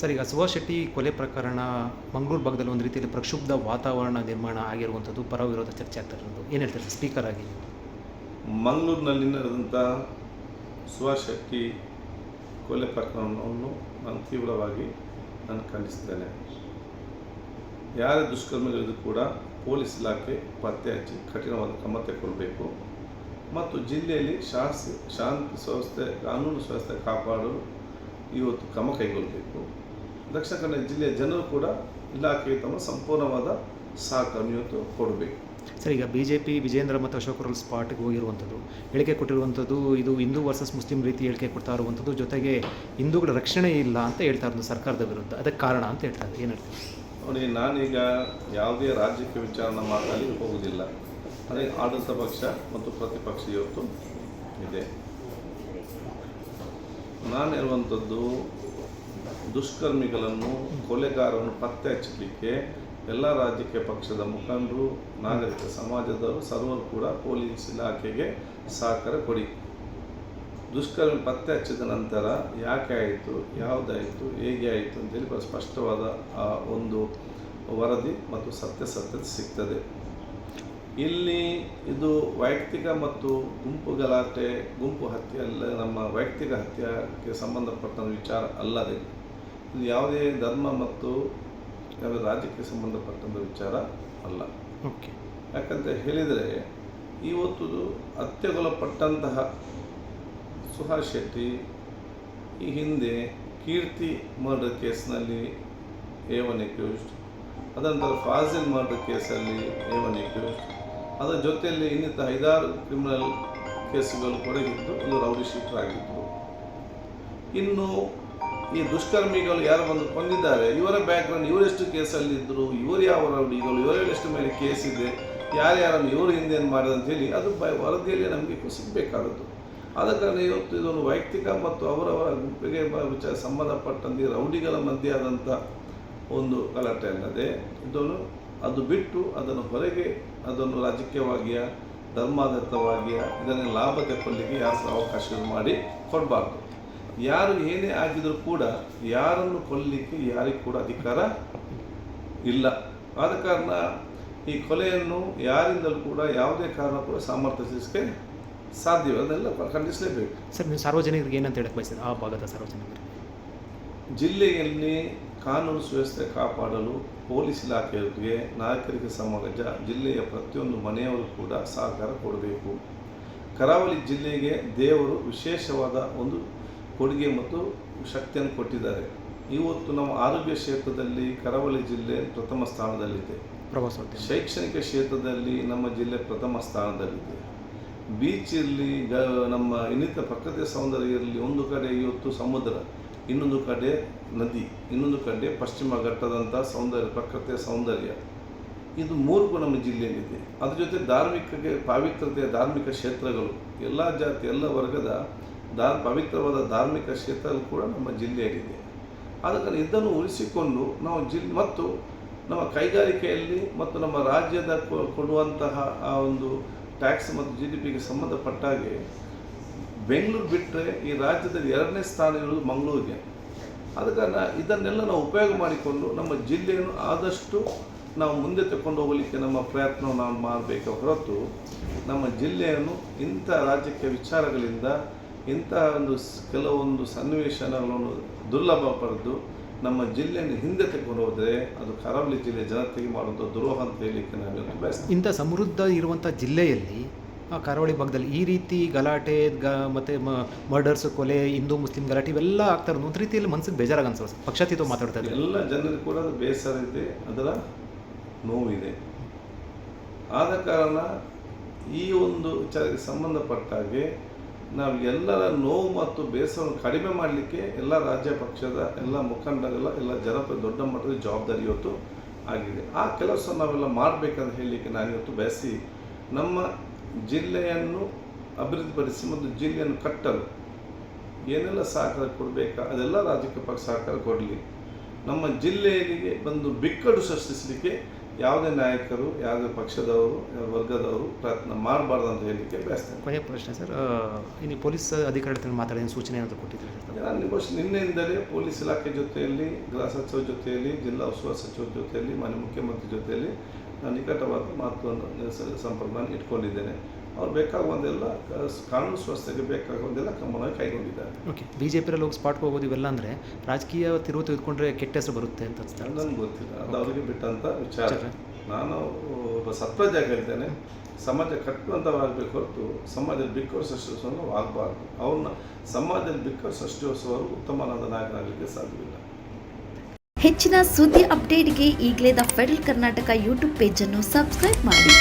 Sir, ಈಗ ಸುಭಾಷ್ ಶೆಟ್ಟಿ ಕೊಲೆ ಪ್ರಕರಣ ಮಂಗಳೂರು ಭಾಗದಲ್ಲಿ ಒಂದು ರೀತಿಯಲ್ಲಿ ಪ್ರಕ್ಷುಬ್ಧ ವಾತಾವರಣ ನಿರ್ಮಾಣ ಆಗಿರುವಂಥದ್ದು ಪರ ವಿರೋಧ ಚರ್ಚೆ ಆಗ್ತಾ ಇರೋದು. ಏನು ಹೇಳ್ತಾರೆ ಸರ್ ಸ್ಪೀಕರ್ ಆಗಿ? ಮಂಗಳೂರಿನಲ್ಲಿ ನಡೆದಂಥ ಸುಭಾಷ್ ಶೆಟ್ಟಿ ಕೊಲೆ ಪ್ರಕರಣವನ್ನು ನಾನು ತೀವ್ರವಾಗಿ ನಾನು ಖಂಡಿಸ್ತೇನೆ ಯಾರೇ ದುಷ್ಕರ್ಮಿಗಳಿಗೂ ಕೂಡ ಪೊಲೀಸ್ ಇಲಾಖೆ ಪತ್ತೆ ಹಚ್ಚಿ ಕಠಿಣವಾದ ಕ್ರಮ ತೆಗೆದುಕೊಳ್ಬೇಕು. ಮತ್ತು ಜಿಲ್ಲೆಯಲ್ಲಿ ಶಾಸ್ತಿ, ಶಾಂತಿ ವ್ಯವಸ್ಥೆ, ಕಾನೂನು ವ್ಯವಸ್ಥೆ ಕಾಪಾಡಲು ಇವತ್ತು ಕ್ರಮ ಕೈಗೊಳ್ಳಬೇಕು ದಕ್ಷಿಣ ಕನ್ನಡ ಜಿಲ್ಲೆಯ ಜನರು ಕೂಡ ಇಲಾಖೆಗೆ ತಮ್ಮ ಸಂಪೂರ್ಣವಾದ ಸಹಕಾರ ಇವತ್ತು ಕೊಡಬೇಕು. ಸರ್ ಈಗ ಬಿ ಜೆ ಪಿ ವಿಜೇಂದ್ರ ಮತ್ತು ಅಶೋಕ್ ರಲ್ ಸ್ಪಾಟ್ಗೆ ಹೋಗಿರುವಂಥದ್ದು ಹೇಳಿಕೆ ಕೊಟ್ಟಿರುವಂಥದ್ದು ಇದು ಹಿಂದೂ ವರ್ಸಸ್ ಮುಸ್ಲಿಂ ರೀತಿ ಹೇಳಿಕೆ ಕೊಡ್ತಾ ಇರುವಂಥದ್ದು ಜೊತೆಗೆ ಹಿಂದೂಗಳ ರಕ್ಷಣೆ ಇಲ್ಲ ಅಂತ ಹೇಳ್ತಾ ಇರೋದು ಸರ್ಕಾರದ ವಿರುದ್ಧ. ಅದಕ್ಕೆ ಕಾರಣ ಅಂತ ಹೇಳ್ತಾರೆ ಏನು ಹೇಳ್ತೀವಿ ನೋಡಿ ನಾನೀಗ ಯಾವುದೇ ರಾಜ್ಯಕ್ಕೆ ವಿಚಾರಣೆ ಮಾಡಲಿ ಹೋಗುವುದಿಲ್ಲ. ಅದೇ ಆಡಳಿತ ಪಕ್ಷ ಮತ್ತು ಪ್ರತಿಪಕ್ಷ ಇವತ್ತು ಇದೆ. ನಾನು ಹೇಳುವಂಥದ್ದು ದುಷ್ಕರ್ಮಿಗಳನ್ನು ಕೊಲೆಗಾರರನ್ನು ಪತ್ತೆ ಹಚ್ಚಲಿಕ್ಕೆ ಎಲ್ಲ ರಾಜಕೀಯ ಪಕ್ಷದ ಮುಖಂಡರು, ನಾಗರಿಕ ಸಮಾಜದವರು, ಸರ್ವರು ಕೂಡ ಪೊಲೀಸ್ ಇಲಾಖೆಗೆ ಸಹಕಾರ ಕೊಡಿ. ದುಷ್ಕರ್ಮಿ ಪತ್ತೆ ಹಚ್ಚಿದ ನಂತರ ಯಾಕೆ ಆಯಿತು, ಯಾವುದಾಯಿತು, ಹೇಗೆ ಆಯಿತು ಅಂತೇಳಿ ಸ್ಪಷ್ಟವಾದ ಆ ಒಂದು ವರದಿ ಮತ್ತು ಸತ್ಯಾಸತ್ಯತೆ ಸಿಗ್ತದೆ. ಇಲ್ಲಿ ಇದು ವೈಯಕ್ತಿಕ ಮತ್ತು ಗುಂಪು ಗಲಾಟೆ ಗುಂಪು ಹತ್ಯೆ ಅಲ್ಲ ನಮ್ಮ ವೈಯಕ್ತಿಕ ಹತ್ಯೆಗೆ ಸಂಬಂಧಪಟ್ಟ ವಿಚಾರ ಅಲ್ಲದೆ ಇದು ಯಾವುದೇ ಧರ್ಮ ಮತ್ತು ಯಾವುದೇ ರಾಜ್ಯಕ್ಕೆ ಸಂಬಂಧಪಟ್ಟಂಥ ವಿಚಾರ ಅಲ್ಲ. ಓಕೆ. ಯಾಕಂತ ಹೇಳಿದರೆ ಇವತ್ತು ಹತ್ಯೆಗೊಳಪಟ್ಟಂತಹ ಸುಹಾಸ್ ಶೆಟ್ಟಿ ಈ ಹಿಂದೆ ಕೀರ್ತಿ ಮರ್ಡರ್ ಕೇಸ್ನಲ್ಲಿ ಏವನ್ ಎಕ್ಯೂಸ್ಡ್ ಅಕ್ಯೂಸ್ಡ್ ಅದನಂತರ ಫಾಜಿಲ್ ಮರ್ಡರ್ ಕೇಸಲ್ಲಿ ಏವನ್ ಎಕ್ಯೂಸ್ಡ್ ಅಕ್ಯೂಸ್ಡ್ ಅದರ ಜೊತೆಯಲ್ಲಿ ಇನ್ನಿತರ ಐದಾರು ಕ್ರಿಮಿನಲ್ ಕೇಸುಗಳು ಕೊಡಗಿದ್ದು ಒಂದು ರೌಡಿ ಶೀಟರ್ ಆಗಿದ್ದರು ಇನ್ನು ಈ ದುಷ್ಕರ್ಮಿಗಳು ಯಾರು ಬಂದು ಕೊಂದಿದ್ದಾರೆ. ಇವರ ಬ್ಯಾಕ್ಗ್ರೌಂಡ್ ಇವರೆಷ್ಟು ಕೇಸಲ್ಲಿ ಇದ್ದರು ಇವರು ಯಾವ ರೌಡಿಗಳು ಇವರೆಷ್ಟು ಮೇಲೆ ಕೇಸ್ ಇದೆ ಯಾರ್ಯಾರನ್ನು ಇವರು ಹಿಂದೆ ಅಂತ ಅಂತೇಳಿ ಅದು ಬ ವರದಿಯಲ್ಲಿ ನಮಗೆ ಸಿಗಬೇಕಾದದ್ದು. ಆದ ಕಾರಣ ಇವತ್ತು ಇದೊಂದು ವೈಯಕ್ತಿಕ ಮತ್ತು ಅವರವರ ಗುಂಪಿಗೆ ವಿಚಾರ ಸಂಬಂಧಪಟ್ಟಂತೆ ರೌಡಿಗಳ ಮಧ್ಯೆ ಆದಂಥ ಒಂದು ಗಲಾಟೆ ಅಲ್ಲದೆ ಇದನ್ನು ಅದು ಬಿಟ್ಟು ಅದನ್ನು ಹೊರಗೆ ಅದನ್ನು ರಾಜಕೀಯವಾಗಿಯ ಧರ್ಮಾದತ್ತವಾಗಿಯ ಇದನ್ನು ಲಾಭ ತೆಕ್ಕೊಳ್ಳಿಕ್ಕೆ ಯಾರು ಅವಕಾಶ ಮಾಡಿ ಕೊಡಬಾರ್ದು. ಯಾರು ಏನೇ ಆಗಿದರೂ ಕೂಡ ಯಾರನ್ನು ಕೊಲ್ಲಲಿಕ್ಕೆ ಯಾರಿಗೂ ಕೂಡ ಅಧಿಕಾರ ಇಲ್ಲ. ಆದ ಕಾರಣ ಈ ಕೊಲೆಯನ್ನು ಯಾರಿಂದಲೂ ಕೂಡ ಯಾವುದೇ ಕಾರಣ ಕೂಡ ಸಮರ್ಥಿಸಲಿಕ್ಕೆ ಸಾಧ್ಯವಿಲ್ಲ ಅದನ್ನೆಲ್ಲ ಖಂಡಿಸಲೇಬೇಕು. ಸರ್ ನೀವು ಸಾರ್ವಜನಿಕರಿಗೆ ಏನಂತ ಹೇಳಕ್ಕೆ ಬಯಸಿದ್ರೆ ಆ ಭಾಗದ ಸಾರ್ವಜನಿಕರಿಗೆ. ಜಿಲ್ಲೆಯಲ್ಲಿ ಕಾನೂನು ಸುವ್ಯವಸ್ಥೆ ಕಾಪಾಡಲು ಪೊಲೀಸ್ ಇಲಾಖೆಯೊಂದಿಗೆ ನಾಗರಿಕ ಸಮಾಜ ಜಿಲ್ಲೆಯ ಪ್ರತಿಯೊಂದು ಮನೆಯವರು ಕೂಡ ಸಹಕಾರ ಕೊಡಬೇಕು. ಕರಾವಳಿ ಜಿಲ್ಲೆಗೆ ದೇವರು ವಿಶೇಷವಾದ ಒಂದು ಕೊಡುಗೆ ಮತ್ತು ಶಕ್ತಿಯನ್ನು ಕೊಟ್ಟಿದ್ದಾರೆ. ಇವತ್ತು ನಮ್ಮ ಆರೋಗ್ಯ ಕ್ಷೇತ್ರದಲ್ಲಿ ಕರಾವಳಿ ಜಿಲ್ಲೆ ಪ್ರಥಮ ಸ್ಥಾನದಲ್ಲಿದೆ. ಪ್ರವಾಸೋದ್ಯಮ ಶೈಕ್ಷಣಿಕ ಕ್ಷೇತ್ರದಲ್ಲಿ ನಮ್ಮ ಜಿಲ್ಲೆ ಪ್ರಥಮ ಸ್ಥಾನದಲ್ಲಿದೆ. ಬೀಚ್ ಇರಲಿ ಗ ನಮ್ಮ ಇನ್ನಿತ ಪ್ರಕೃತಿಯ ಸೌಂದರ್ಯ ಇರಲಿ ಒಂದು ಕಡೆ ಇವತ್ತು ಸಮುದ್ರ ಇನ್ನೊಂದು ಕಡೆ ನದಿ, ಇನ್ನೊಂದು ಕಡೆ ಪಶ್ಚಿಮ ಘಟ್ಟದಂಥ ಸೌಂದರ್ಯ, ಪ್ರಕೃತಿಯ ಸೌಂದರ್ಯ. ಇದು ಮೂರು ನಮ್ಮ ಜಿಲ್ಲೆಯಲ್ಲಿದೆ. ಅದ್ರ ಜೊತೆ ಧಾರ್ಮಿಕಗೆ ಪಾವಿತ್ರತೆಯ ಧಾರ್ಮಿಕ ಕ್ಷೇತ್ರಗಳು, ಎಲ್ಲ ಜಾತಿ, ಎಲ್ಲ ವರ್ಗದ ಧಾರ್, ಪವಿತ್ರವಾದ ಧಾರ್ಮಿಕ ಕ್ಷೇತ್ರಗಳು ಕೂಡ ನಮ್ಮ ಜಿಲ್ಲೆಯಲ್ಲಿದೆ. ಆದ ಇದನ್ನು ಉಳಿಸಿಕೊಂಡು ನಾವು ಜಿಲ್ಲೆ ಮತ್ತು ನಮ್ಮ ಕೈಗಾರಿಕೆಯಲ್ಲಿ ಮತ್ತು ನಮ್ಮ ರಾಜ್ಯದ ಕೊಡುವಂತಹ ಆ ಒಂದು ಟ್ಯಾಕ್ಸ್ ಮತ್ತು ಜಿ ಡಿ ಪಿಗೆ ಸಂಬಂಧಪಟ್ಟ ಹಾಗೆ ಬೆಂಗಳೂರು ಬಿಟ್ಟರೆ ಈ ರಾಜ್ಯದಲ್ಲಿ ಎರಡನೇ ಸ್ಥಾನ ಇರುವುದು ಮಂಗಳೂರಿಗೆ. ಆದ ಕಾರಣ ಇದನ್ನೆಲ್ಲ ನಾವು ಉಪಯೋಗ ಮಾಡಿಕೊಂಡು ನಮ್ಮ ಜಿಲ್ಲೆಯನ್ನು ಆದಷ್ಟು ನಾವು ಮುಂದೆ ತಗೊಂಡು ಹೋಗಲಿಕ್ಕೆ ನಮ್ಮ ಪ್ರಯತ್ನ ನಾವು ಮಾಡಬೇಕು ಹೊರತು ನಮ್ಮ ಜಿಲ್ಲೆಯನ್ನು ಇಂಥ ರಾಜಕೀಯ ವಿಚಾರಗಳಿಂದ ಇಂತಹ ಒಂದು ಕೆಲವೊಂದು ಸನ್ನಿವೇಶನಗಳನ್ನು ದುರ್ಲಭ ಪಡೆದು ನಮ್ಮ ಜಿಲ್ಲೆಯನ್ನು ಹಿಂದೆ ತಗೊಂಡು ಹೋದರೆ ಅದು ಕರಾವಳಿ ಜಿಲ್ಲೆ ಜನತೆಗೆ ಮಾಡುವಂಥ ದುರೋಹ ಅಂತ ಹೇಳಲಿಕ್ಕೆ ನಾನು ಬಯಸ್ತೇನೆ. ಇಂಥ ಸಮೃದ್ಧ ಇರುವಂಥ ಜಿಲ್ಲೆಯಲ್ಲಿ ಕರಾವಳಿ ಭಾಗದಲ್ಲಿ ಈ ರೀತಿ ಗಲಾಟೆ, ಗ, ಮತ್ತು ಮರ್ಡರ್ಸ್ ಕೊಲೆ, ಹಿಂದೂ, ಮುಸ್ಲಿಂ ಗಲಾಟೆ ಇವೆಲ್ಲ ಆಗ್ತಾ ಇರೋದು. ಒಂದು ರೀತಿಯಲ್ಲಿ ಮನಸ್ಸಿಗೆ ಬೇಜಾರಾಗ ಅನ್ಸೋದು ಪಕ್ಷಾತೀತ ಮಾತಾಡ್ತಾ ಇದ್ದಾರೆ? ಎಲ್ಲ ಜನರಿಗೆ ಕೂಡ ಬೇಸರ ಇದೆ, ಅದರ ನೋವಿದೆ. ಆದ ಕಾರಣ ಈ ಒಂದು ವಿಚಾರಕ್ಕೆ ಸಂಬಂಧಪಟ್ಟ ಹಾಗೆ ನಾವು ಎಲ್ಲರ ನೋವು ಮತ್ತು ಬೇಸರವನ್ನು ಕಡಿಮೆ ಮಾಡಲಿಕ್ಕೆ ಎಲ್ಲ ರಾಜ್ಯ ಪಕ್ಷದ ಎಲ್ಲ ಮುಖಂಡರೆಲ್ಲ ಎಲ್ಲ ಜನಪದ ದೊಡ್ಡ ಮಟ್ಟದ ಜವಾಬ್ದಾರಿ ಇವತ್ತು ಆಗಿದೆ. ಆ ಕೆಲಸ ನಾವೆಲ್ಲ ಮಾಡಬೇಕಂತ ಹೇಳಲಿಕ್ಕೆ ನಾನು ಇವತ್ತು ಬಯಸಿ ನಮ್ಮ ಜಿಲ್ಲೆಯನ್ನು ಅಭಿವೃದ್ಧಿಪಡಿಸಿ ಮತ್ತು ಜಿಲ್ಲೆಯನ್ನು ಕಟ್ಟಲು ಏನೆಲ್ಲ ಸಹಕಾರ ಕೊಡಬೇಕಾ? ಅದೆಲ್ಲ ರಾಜಕೀಯ ಪಕ್ಷ ಸಹಕಾರ ಕೊಡಲಿ. ನಮ್ಮ ಜಿಲ್ಲೆಯಲ್ಲಿ ಬಂದು ಬಿಕ್ಕಟ್ಟು ಸೃಷ್ಟಿಸಲಿಕ್ಕೆ ಯಾವುದೇ ನಾಯಕರು ಯಾವುದೇ ಪಕ್ಷದವರು ಯಾವ ವರ್ಗದವರು ಪ್ರಯತ್ನ ಮಾಡಬಾರ್ದು ಅಂತ ಹೇಳಲಿಕ್ಕೆ ಬಯಸ್ತೇನೆ. ಕೊನೆಯ ಪ್ರಶ್ನೆ ಸರ್ ಇಲ್ಲಿ ಇನ್ನು ಪೊಲೀಸ್ ಅಧಿಕಾರಿಗಳ ಮಾತಾಡಿದ ಸೂಚನೆ ಏನಾದರೂ ಕೊಟ್ಟಿದ್ದೀರಿ ನಾನು ನಿಮ್ಮಷ್ಟು ನಿನ್ನೆಯಿಂದಲೇ ಪೊಲೀಸ್ ಇಲಾಖೆ ಜೊತೆಯಲ್ಲಿ ಗೃಹ ಸಚಿವರ ಜೊತೆಯಲ್ಲಿ ಜಿಲ್ಲಾ ಉಸ್ತುವಾರಿ ಸಚಿವರ ಜೊತೆಯಲ್ಲಿ ಮಾನ್ಯ ಮುಖ್ಯಮಂತ್ರಿ ಜೊತೆಯಲ್ಲಿ ನಾನು ನಿಕಟವಾದ ಸ- ಸಂಪರ್ಕವನ್ನು ಇಟ್ಕೊಂಡಿದ್ದೇನೆ. ಅವ್ರು ಬೇಕಾಗುವಂತೆಲ್ಲ ಕಾನೂನು ಸ್ವಸ್ಥೆಗೆ ಬೇಕಾಗುವಂದೆಲ್ಲ ಕ್ರಮವನ್ನು ಕೈಗೊಂಡಿದ್ದಾರೆ. ಓಕೆ ಬಿ ಜೆ ಪಿರಲ್ಲಿ ಹೋಗಿ ಸ್ಪಾಟ್ಗೆ ಹೋಗೋದು ಇವೆಲ್ಲ ಅಂದರೆ ರಾಜಕೀಯ ತಿರುವು ತೆಗೆದುಕೊಂಡ್ರೆ ಕೆಟ್ಟ ಹೆಸರು ಬರುತ್ತೆ ಅಂತ ಅನಿಸ್ತಾರೆ ನನಗೆ ಗೊತ್ತಿಲ್ಲ. ಅದು ಅವರಿಗೆ ಬಿಟ್ಟಂಥ ವಿಚಾರ. ನಾನು ಒಬ್ಬ ಸತ್ಪ್ರಜಾಗ ಹೇಳ್ತೇನೆ. ಸಮಾಜ ಕಟ್ಟುವಂಥವಾಗಬೇಕು ಹೊರತು ಸಮಾಜದಲ್ಲಿ ಬಿಕ್ಕರು ಸೃಷ್ಟಿಸುವ ಆಗಬಾರ್ದು. ಅವ್ರನ್ನ ಸಮಾಜದಲ್ಲಿ ಬಿಕ್ಕರು ಸೃಷ್ಟಿಸುವವರು ಉತ್ತಮವಾದ ನಾಯಕನಾಗಲಿಕ್ಕೆ ಸಾಧ್ಯವಿಲ್ಲ. ಹೆಚ್ಚಿನ ಸುದ್ದಿ ಅಪ್ಡೇಟ್ಗೆ ಈಗಲೇ ದ ಫೆಡರಲ್ ಕರ್ನಾಟಕ ಯೂಟ್ಯೂಬ್ ಪೇಜನ್ನು ಸಬ್ಸ್ಕ್ರೈಬ್ ಮಾಡಿ.